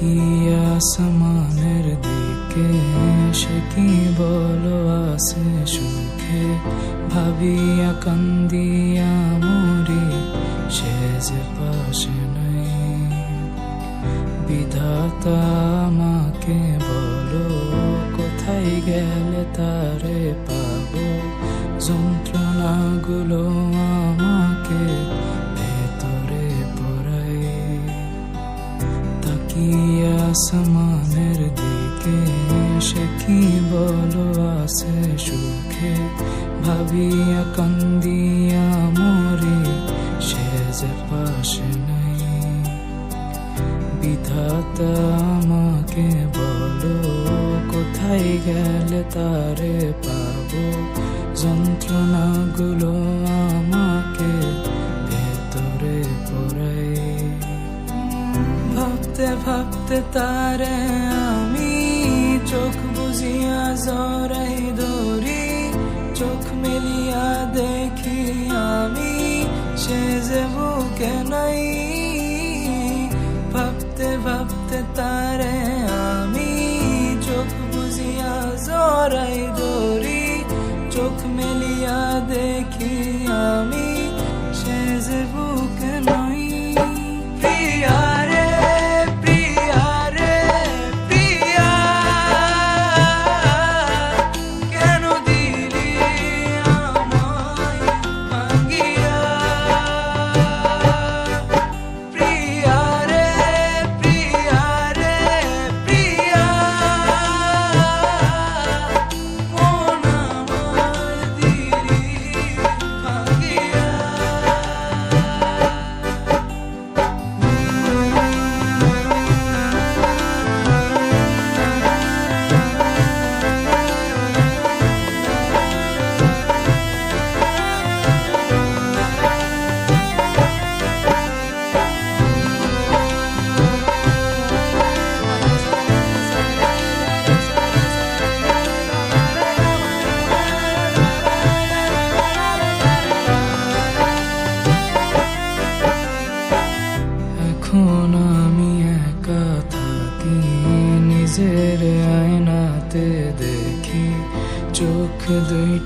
তাকিয়ে আসমানের দিকে সে কি বলো আছে সুখে ভাবিয়া কান্দিয়া মরি সে যে পাশে নাই বিধাতা আমাকে বলো কোথায় গেলে তারে পাবো যন্ত্রণাগুলো আসমানের দিকে সে কি বলো আছে সুখে? ভাবিয়া কান্দিয়া মরে সে যে পাশে নাই। বিধাতা আমাকে বলো, কোথায় গেলে তারে পাবো? যন্ত্রণাগুলো ভাবতে তারে আমি চোখ বুঝিয়া জরাই ধরি চোখ মেলিয়া দেখি আমি সে যে বুকে নাই। ভাবতে ভাবতে তারে আমি চোখ বুঝিয়া জরাই ধরি চোখ মেলিয়া দেখি আমি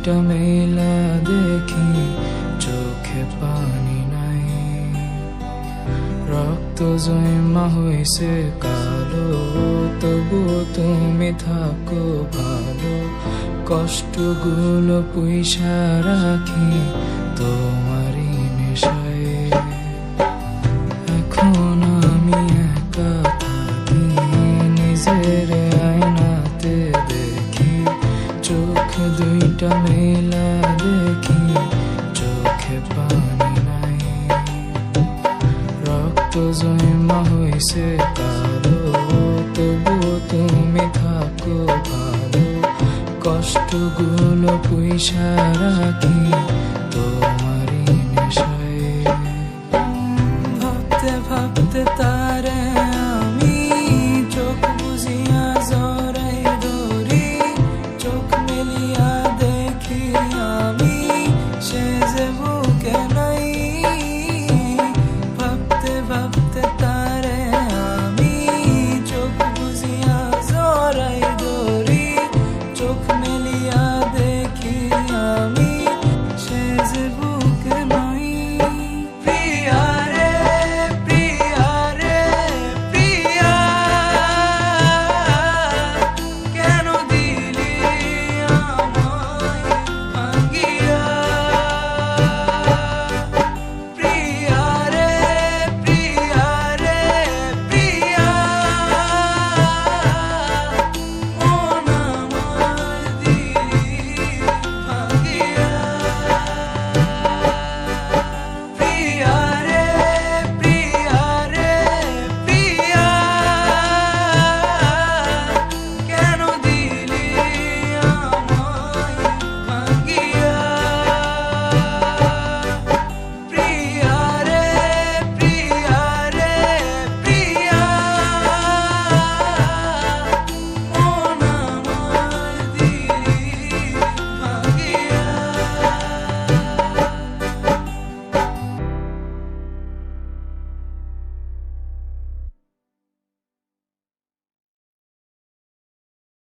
দুইটা মেলা দেখি চোখে পানি নাই। রক্ত জয়মা হয়েছে কালো, তবু তুমি থাকো ভালো। কষ্টগুলো পয়সা রাখি তোমারই জমা হয়েছে তবু তুমি থাকো ভালো। কষ্টগুলো পয়সা রাখি চাইয়া দেখি আমি।